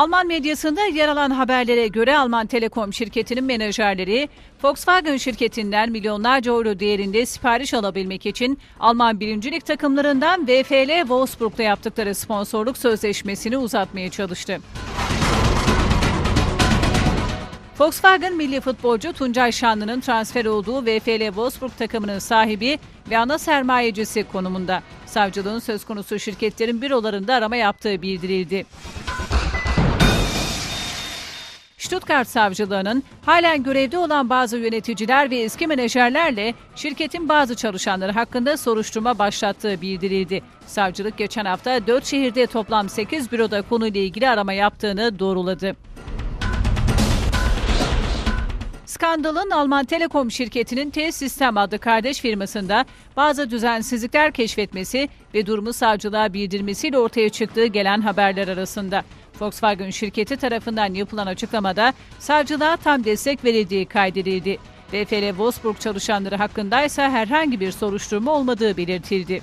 Alman medyasında yer alan haberlere göre Alman Telekom şirketinin menajerleri Volkswagen şirketinden milyonlarca euro değerinde sipariş alabilmek için Alman birincilik takımlarından VfL Wolfsburg'da yaptıkları sponsorluk sözleşmesini uzatmaya çalıştı. Volkswagen milli futbolcu Tuncay Şanlı'nın transfer olduğu VfL Wolfsburg takımının sahibi ve ana sermayecisi konumunda. Savcılığın söz konusu şirketlerin bürolarında arama yaptığı bildirildi. Stuttgart Savcılığı'nın halen görevde olan bazı yöneticiler ve eski menajerlerle şirketin bazı çalışanları hakkında soruşturma başlattığı bildirildi. Savcılık geçen hafta 4 şehirde toplam 8 büroda konuyla ilgili arama yaptığını doğruladı. Skandalın Alman Telekom şirketinin T-Sistem adlı kardeş firmasında bazı düzensizlikler keşfetmesi ve durumu savcılığa bildirmesiyle ortaya çıktığı gelen haberler arasında. Volkswagen şirketi tarafından yapılan açıklamada savcılığa tam destek verildiği kaydedildi. VfL Wolfsburg çalışanları hakkındaysa herhangi bir soruşturma olmadığı belirtildi.